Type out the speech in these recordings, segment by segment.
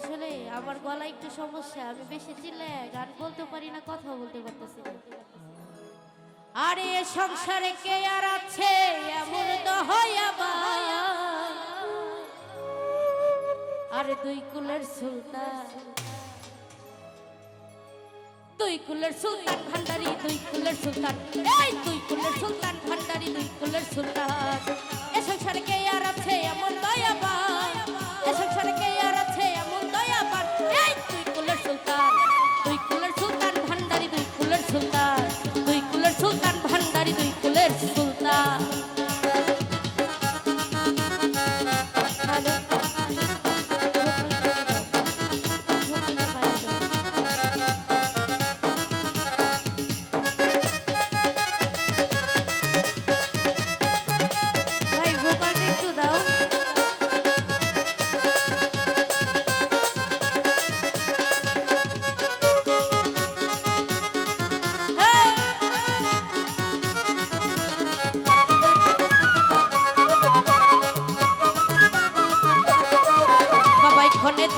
আসলে আমার গলা একটু সমস্যা, আমি বেশি চিল্লে গান বলতে পারি না, কথা বলতে পারতেছি না। আরে সংসারে কে আর আছে এমন দহয়াবা আরে দুই কুলের সুলতান। দুই কুলের সুলতান ভান্ডারি, দুই কুলের সুলতান। এই দুই কুলের সুলতান ভান্ডারি, দুই কুলের সুলতান। এ সংসারে কে আর আছে এমন দয়াবান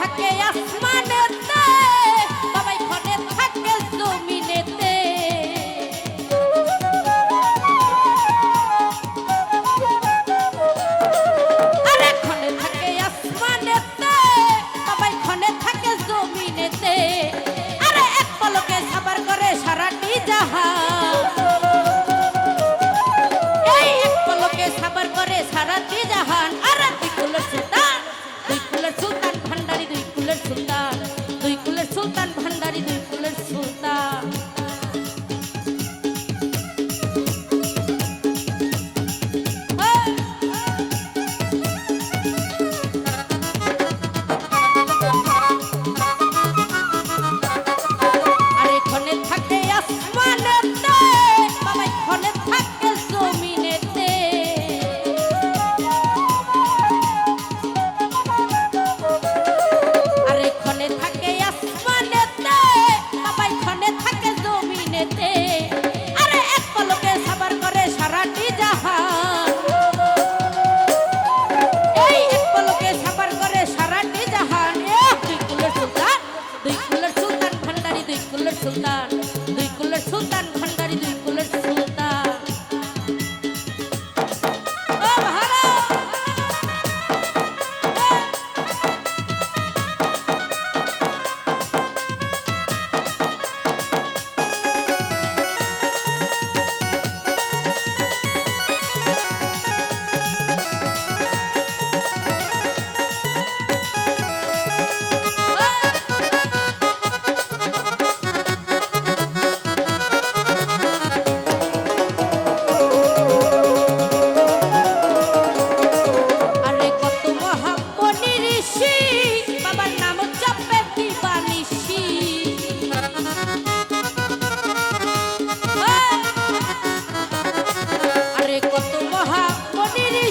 থাকে আসমানেতে, বাবাই ক্ষণে থাকে জমিনেতে। আরে ক্ষণে থাকে আসমানেতে, বাবাই ক্ষণে থাকে জমিনেতে। আরে এক পলকে সাবার করে সারাটি জাহান এই এক পলকে সাবার করে সারাটি জাহান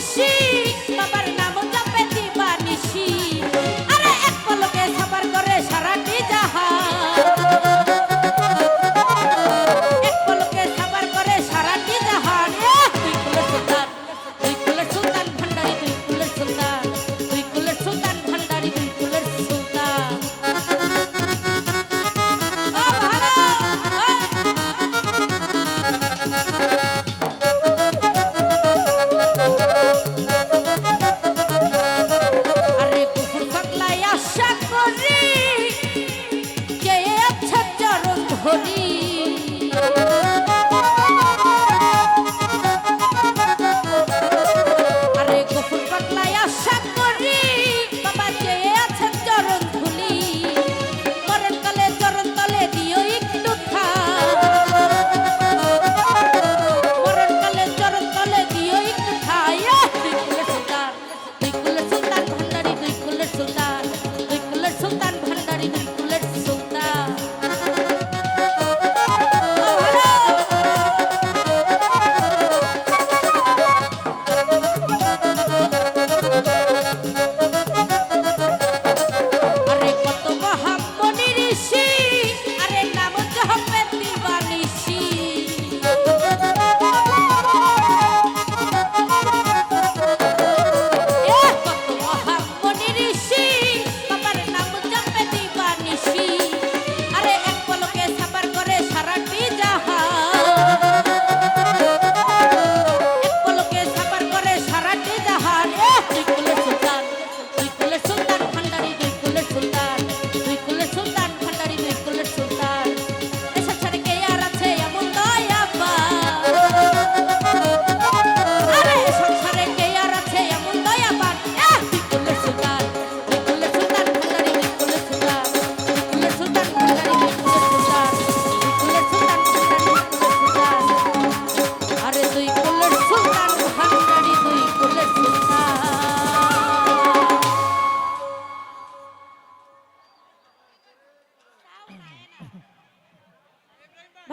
Bichinho!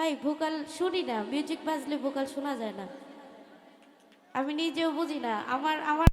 ভাই, ভোকাল শুনি না মিউজিক বাজলে ভোকাল শোনা যায় না। আমি নিজেও বুঝি না, আমার আমার